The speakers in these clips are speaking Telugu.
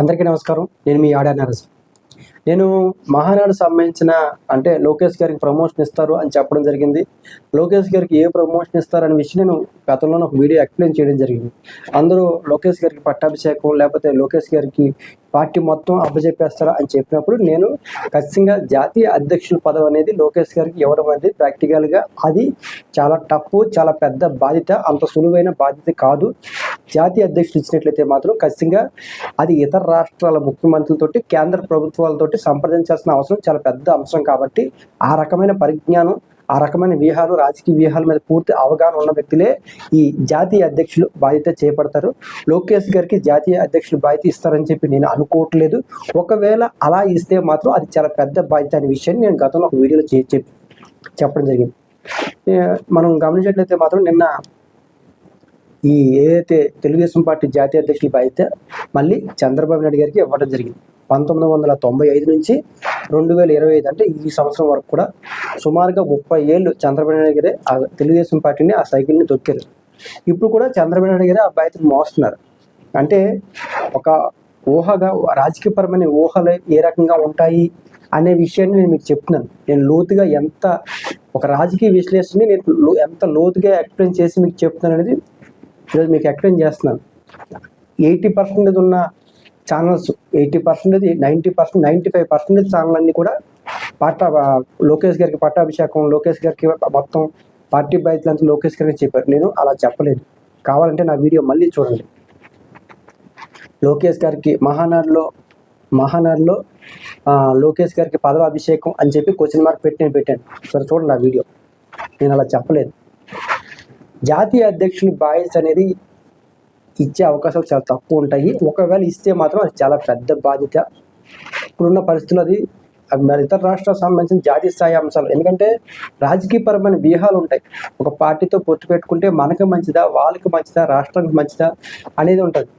అందరికీ నమస్కారం. నేను మీ ఆడా నరస్ నేను మహానాడు సంబంధించిన అంటే లోకేష్ గారికి ప్రమోషన్ ఇస్తారు అని చెప్పడం జరిగింది. లోకేష్ గారికి ఏ ప్రమోషన్ ఇస్తారు అనే విషయం నేను గతంలో ఒక వీడియో ఎక్స్ప్లెయిన్ చేయడం జరిగింది. అందరూ లోకేష్ గారికి పట్టాభిషేకం లేకపోతే లోకేష్ గారికి పార్టీ మొత్తం అప్పచెప్పేస్తారా అని చెప్పినప్పుడు నేను ఖచ్చితంగా జాతీయ అధ్యక్షుల పదవి అనేది లోకేష్ గారికి ఇవ్వడం అనేది ప్రాక్టికల్గా అది చాలా టఫ్ చాలా పెద్ద బాధ్యత అంత సులువైన బాధ్యత కాదు. జాతీయ అధ్యక్షులు ఇచ్చినట్లయితే మాత్రం ఖచ్చితంగా అది ఇతర రాష్ట్రాల ముఖ్యమంత్రులతోటి కేంద్ర ప్రభుత్వాలతోటి సంప్రదించాల్సిన అవసరం చాలా పెద్ద అంశం కాబట్టి ఆ రకమైన పరిజ్ఞానం ఆ రకమైన వ్యూహాలు రాజకీయ వ్యూహాల మీద పూర్తి అవగాహన ఉన్న వ్యక్తులే ఈ జాతీయ అధ్యక్షులు బాధ్యత చేపడతారు. లోకేష్ గారికి జాతీయ అధ్యక్షులు బాధ్యత ఇస్తారని చెప్పి నేను అనుకోవట్లేదు. ఒకవేళ అలా ఇస్తే మాత్రం అది చాలా పెద్ద బాధ్యత అనే విషయాన్ని నేను గతంలో ఒక వీడియోలో చెప్పి చెప్పడం జరిగింది. మనం గమనించినట్లయితే మాత్రం నిన్న ఈ ఏదైతే తెలుగుదేశం పార్టీ జాతీయ అధ్యక్షుల బాధ్యత మళ్ళీ చంద్రబాబు నాయుడు గారికి ఇవ్వడం జరిగింది. పంతొమ్మిది వందల తొంభై ఐదు నుంచి రెండు వేల ఇరవై ఐదు అంటే ఈ సంవత్సరం వరకు కూడా సుమారుగా ముప్పై ఏళ్ళు చంద్రబాబు నాయుడు గారే ఆ తెలుగుదేశం పార్టీని ఆ సైకిల్ని తొక్కారు. ఇప్పుడు కూడా చంద్రబాబు నాయుడు గారే ఆ బాధ్యతను మోస్తున్నారు. అంటే ఒక ఊహగా రాజకీయపరమైన ఊహలు ఏ రకంగా ఉంటాయి అనే విషయాన్ని నేను మీకు చెప్తున్నాను. నేను లోతుగా ఎంత ఒక రాజకీయ విశ్లేషణని నేను ఎంత లోతుగా ఎక్స్ప్లెయిన్ చేసి మీకు చెప్తున్నాను అనేది ఈరోజు మీకు ఎక్స్ప్లెయిన్ చేస్తున్నాను. ఎయిటీ పర్సెంటేజ్ ఉన్న channels eighty percentage ninety percent ninety five percentage channel అన్ని కూడా పట్టా లోకేష్ గారికి పట్టాభిషేకం లోకేష్ గారికి మొత్తం పార్టీ బాధ్యతలంతా లోకేష్ గారికి చెప్పారు. నేను అలా చెప్పలేదు. కావాలంటే నా వీడియో మళ్ళీ చూడండి. లోకేష్ గారికి మహానాడులో మహానాడులో లోకేష్ గారికి పదవాభిషేకం అని చెప్పి క్వశ్చన్ మార్క్ పెట్టి నేను పెట్టాను. సరే చూడండి ఆ వీడియో. నేను అలా చెప్పలేదు. జాతీయ అధ్యక్షుని బాధ్యత అనేది ఇచ్చే అవకాశాలు చాలా తక్కువ ఉంటాయి. ఒకవేళ ఇస్తే మాత్రం అది చాలా పెద్ద బాధ్యత. ఇప్పుడున్న పరిస్థితులు అది మరి ఇతర రాష్ట్రాలకు సంబంధించిన జాతీయ స్థాయి అంశాలు. ఎందుకంటే రాజకీయపరమైన వ్యూహాలు ఉంటాయి. ఒక పార్టీతో పొత్తు పెట్టుకుంటే మనకు మంచిదా వాళ్ళకి మంచిదా రాష్ట్రానికి మంచిదా అనేది ఉంటుంది.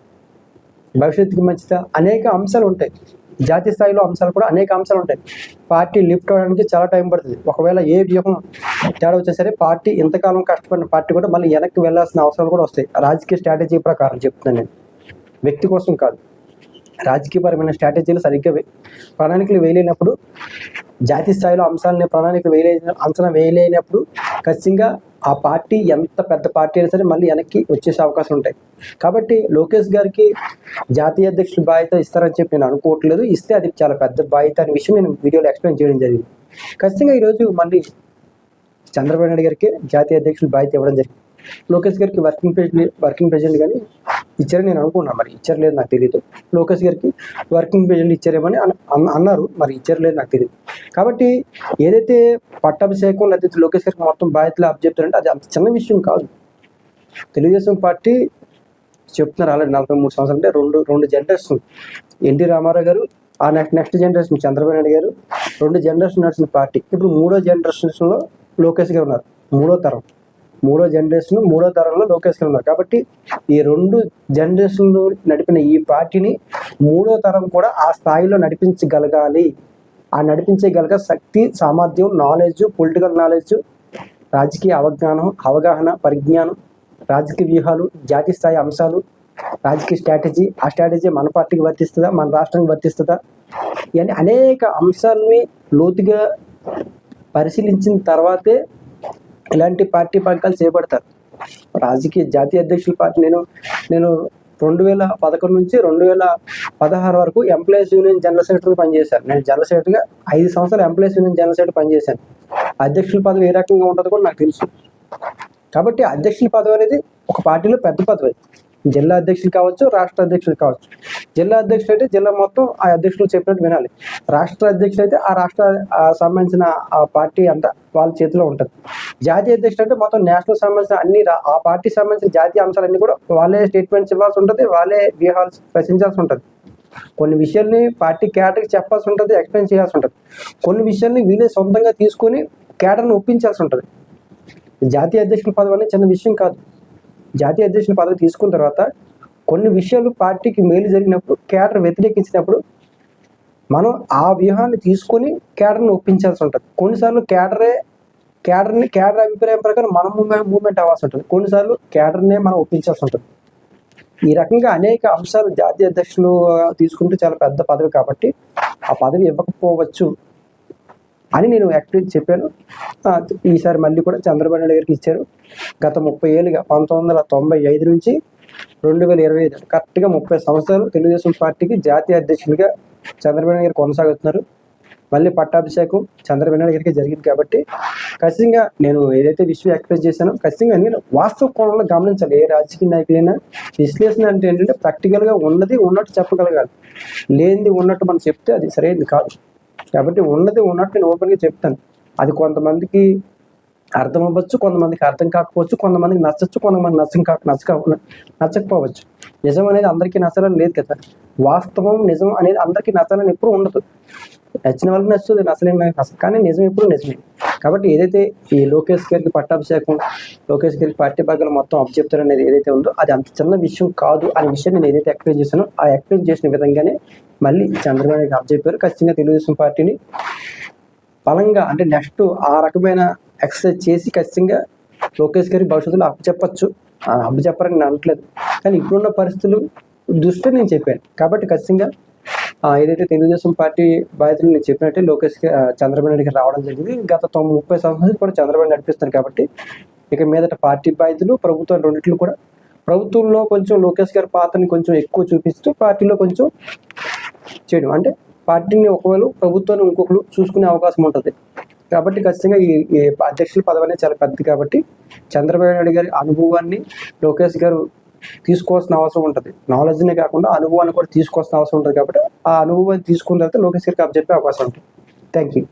భవిష్యత్తుకి మంచిదా అనేక అంశాలు ఉంటాయి. జాతీయ స్థాయిలో అంశాలు కూడా అనేక అంశాలు ఉంటాయి. పార్టీ లిఫ్ట్ అవ్వడానికి చాలా టైం పడుతుంది. ఒకవేళ ఏ వ్యూహం తేడా వచ్చేసరికి పార్టీ ఇంతకాలం కష్టపడిన పార్టీ కూడా మళ్ళీ వెనక్కి వెళ్ళాల్సిన అవసరాలు కూడా వస్తాయి. రాజకీయ స్ట్రాటజీ ప్రకారం చెప్తున్నాను నేను. వ్యక్తి కోసం కాదు. రాజకీయపరమైన స్ట్రాటజీలు సరిగ్గా ప్రణాళికలు వేయలేనప్పుడు జాతీయ స్థాయిలో అంశాలని ప్రణాళికలు వేయలే అంచనా వేయలేనప్పుడు ఖచ్చితంగా ఆ పార్టీ ఎంత పెద్ద పార్టీ అయినా సరే మళ్ళీ వెనక్కి వచ్చేసే అవకాశం ఉంటాయి. కాబట్టి లోకేష్ గారికి జాతీయ అధ్యక్షుల బాధ్యత ఇస్తారని చెప్పి నేను అనుకోవట్లేదు. ఇస్తే అది చాలా పెద్ద బాధ్యత అనే విషయం నేను వీడియోలో ఎక్స్ప్లెయిన్ చేయడం జరిగింది. ఖచ్చితంగా ఈరోజు మళ్ళీ చంద్రబాబు నాయుడు గారికి జాతీయ అధ్యక్షులు బాధ్యత ఇవ్వడం జరిగింది. లోకేష్ గారికి వర్కింగ్ ప్రెసిడెంట్ వర్కింగ్ ప్రెసిడెంట్ కానీ ఇచ్చారని నేను అనుకున్నాను మరి ఇచ్చారలేదు నాకు తెలియదు లోకేష్ గారికి వర్కింగ్ ప్రెసిడెంట్ ఇచ్చారేమని అన్న- అన్నారు. మరి ఇచ్చారలేదు నాకు తెలియదు కాబట్టి ఏదైతే పట్టాభిషేకం లేకపోతే లోకేష్ గారికి మొత్తం బాధ్యతలు అప్పచెప్తారంటే అది అంత చిన్న విషయం కాదు. తెలుగుదేశం పార్టీ చెప్తున్నారు ఆల్రెడీ నలభై మూడు సంవత్సరాలు అంటే రెండు రెండు జనరేషన్ ఎన్టీ రామారావు గారు ఆ next next generation Chandrababu Naidu గారు రెండు జనరేషన్ నడిచిన పార్టీ. ఇప్పుడు మూడో జనరేషన్లో లోకేష్ గారు ఉన్నారు. మూడో తరం. మూడో జనరేషన్ మూడో తరంలో లోకేష్ గారు ఉన్నారు. కాబట్టి ఈ రెండు జనరేషన్లు నడిపిన ఈ పార్టీని మూడో తరం కూడా ఆ స్థాయిలో నడిపించగలగాలి. ఆ నడిపించగలగ శక్తి సామర్థ్యం నాలెడ్జ్ పొలిటికల్ నాలెడ్జ్ రాజకీయ అవగాహన అవగాహన పరిజ్ఞానం రాజకీయ వ్యూహాలు జాతీయ స్థాయి అంశాలు రాజకీయ స్ట్రాటజీ ఆ స్ట్రాటజీ మన పార్టీకి వర్తిస్తుందా మన రాష్ట్రానికి వర్తిస్తుందా ఇవన్నీ అనేక అంశాలని లోతుగా పరిశీలించిన తర్వాతే ఇలాంటి పార్టీ పథకాలు చేపడతారు. రాజకీయ జాతీయ అధ్యక్షుల పార్టీ నేను నేను రెండు వేల పదకొండు నుంచి రెండు వేల పదహారు వరకు ఎంప్లాయీస్ యూనియన్ జనరల్ సెక్రటరీ పనిచేశాను. నేను జనరల్ సెక్రటరీగా ఐదు సంవత్సరాలు ఎంప్లాయీస్ యూనియన్ జనరల్ సెక్రటరీ పనిచేశాను. అధ్యక్షుల పదవి ఏ రకంగా ఉంటుందో కూడా నాకు తెలుసు. కాబట్టి అధ్యక్షుల పదవి అనేది ఒక పార్టీలో పెద్ద పదవి. జిల్లా అధ్యక్షులు కావచ్చు రాష్ట్ర అధ్యక్షులు కావచ్చు. జిల్లా అధ్యక్షులు అయితే జిల్లా మొత్తం ఆ అధ్యక్షులు చెప్పినట్టు వినాలి. రాష్ట్ర అధ్యక్షులు అయితే ఆ రాష్ట్ర సంబంధించిన ఆ పార్టీ అంతా వాళ్ళ చేతిలో ఉంటుంది. జాతీయ అధ్యక్షులు అంటే మొత్తం నేషనల్ సంబంధించిన అన్ని ఆ పార్టీ సంబంధించిన జాతీయ అంశాలన్నీ కూడా వాళ్ళే స్టేట్మెంట్స్ ఇవ్వాల్సి ఉంటుంది వాళ్ళే వ్యూహాలు రచించాల్సి ఉంటుంది. కొన్ని విషయాల్ని పార్టీ క్యాడర్కి చెప్పాల్సి ఉంటుంది ఎక్స్ప్లెయిన్ చేయాల్సి ఉంటుంది. కొన్ని విషయాల్ని వీళ్ళే సొంతంగా తీసుకొని క్యాడర్ని ఒప్పించాల్సి ఉంటుంది. జాతీయ అధ్యక్షుల పదవి అనేది చిన్న విషయం కాదు. జాతీయ అధ్యక్షుని పదవి తీసుకున్న తర్వాత కొన్ని విషయాలు పార్టీకి మేలు జరిగినప్పుడు కేటర్ వ్యతిరేకించినప్పుడు మనం ఆ వ్యూహాన్ని తీసుకొని కేడర్ని ఒప్పించాల్సి ఉంటుంది. కొన్నిసార్లు కేటరే కేటర్ని కేటర్ అభిప్రాయం ప్రకారం మనం మూమెంట్ అవ్వాల్సి ఉంటుంది. కొన్నిసార్లు కేటర్నే మనం ఒప్పించాల్సి ఉంటుంది. ఈ రకంగా అనేక అంశాలు జాతీయ అధ్యక్షులు తీసుకుంటే చాలా పెద్ద పదవి కాబట్టి ఆ పదవి ఇవ్వకపోవచ్చు. అని నేను యాక్టివ్ చెప్పాను. ఈసారి మళ్ళీ కూడా చంద్రబాబు నాయుడు గారికి ఇచ్చారు. గత ముప్పై ఏళ్ళుగా పంతొమ్మిది వందల తొంభై ఐదు నుంచి రెండు వేల ఇరవై ఐదు కరెక్ట్గా ముప్పై సంవత్సరాలు తెలుగుదేశం పార్టీకి జాతీయ అధ్యక్షులుగా చంద్రబాబు నాయుడు గారు కొనసాగుతున్నారు. మళ్ళీ పట్టాభిషేకం చంద్రబాబు నాయుడు గారికి జరిగింది కాబట్టి ఖచ్చితంగా నేను ఏదైతే విషయం ఎక్స్ప్రెస్ చేశానో ఖచ్చితంగా నేను వాస్తవ కోణంలో గమనించాలి. ఏ రాజకీయ నాయకులైనా విశ్లేషణ అంటే ఏంటంటే ప్రాక్టికల్గా ఉన్నది ఉన్నట్టు చెప్పగలగాలి. లేనిది ఉన్నట్టు మనం చెప్తే అది సరైనది కాదు. కాబట్టి ఉన్నది ఉన్నట్టు నేను ఓపెన్గా చెప్తాను. అది కొంతమందికి అర్థం అవ్వచ్చు కొంతమందికి అర్థం కాకపోవచ్చు కొంతమందికి నచ్చచ్చు కొంతమంది నచ్చం కాక నచ్చక నచ్చకపోవచ్చు. నిజం అనేది అందరికీ నచ్చాలని లేదు కదా? వాస్తవం నిజం అనేది అందరికీ నచ్చాలని ఎప్పుడు ఉండదు. నచ్చిన వాళ్ళకి నచ్చుతుంది నచ్చలేని నచ్చదు. కానీ నిజం ఎప్పుడు నిజమే. కాబట్టి ఏదైతే ఈ లోకేష్ గారికి పట్టాభిషేకం లోకేష్ గారికి పార్టీ భాగాలు మొత్తం అప్పచెప్తారు అనేది ఏదైతే ఉందో అది అంత చిన్న విషయం కాదు అనే విషయం నేను ఏదైతే ఎక్స్ప్లెయిన్ చేశానో ఆ ఎక్స్ప్లెయిన్ చేసిన విధంగానే మళ్ళీ చంద్రబాబు నాయుడు అప్పచెప్పారు ఖచ్చితంగా తెలుగుదేశం పార్టీని బలంగా అంటే నెక్స్ట్ ఆ రకమైన ఎక్సర్సైజ్ చేసి ఖచ్చితంగా లోకేష్ గారికి భవిష్యత్తులో అప్పచెప్పచ్చు అప్పచెప్పరని అప్పు నేను అనట్లేదు. కానీ ఇప్పుడున్న పరిస్థితులు దృష్టి నేను చెప్పాను. కాబట్టి ఖచ్చితంగా ఏదైతే తెలుగుదేశం పార్టీ బాధితులు నేను చెప్పినట్టే లోకేష్ చంద్రబాబు నాయుడికి రావడం జరిగింది. గత తొమ్మిది ముప్పై సంవత్సరాలు కూడా చంద్రబాబు నడిపిస్తారు కాబట్టి ఇక మీదట పార్టీ బాధితులు ప్రభుత్వం రెండింటిలో కూడా ప్రభుత్వంలో కొంచెం లోకేష్ గారి పాత్రని కొంచెం ఎక్కువ చూపిస్తూ పార్టీలో కొంచెం చేయడం. అంటే పార్టీని ఒకవేళ ప్రభుత్వాన్ని ఇంకొకరు చూసుకునే అవకాశం ఉంటుంది. కాబట్టి ఖచ్చితంగా ఈ ఈ అధ్యక్షుల పదవి అనేది చాలా పెద్దది కాబట్టి చంద్రబాబు నాయుడు గారి అనుభవాన్ని లోకేష్ గారు తీసుకోవాల్సిన అవసరం ఉంటుంది. నాలెడ్జ్నే కాకుండా అనుభవాన్ని కూడా తీసుకోవాల్సిన అవసరం ఉంటుంది కాబట్టి ఆ అనుభవాన్ని తీసుకున్న తర్వాత లోకేష్ గారికి అప్పచెప్పే అవకాశం ఉంటుంది. Thank you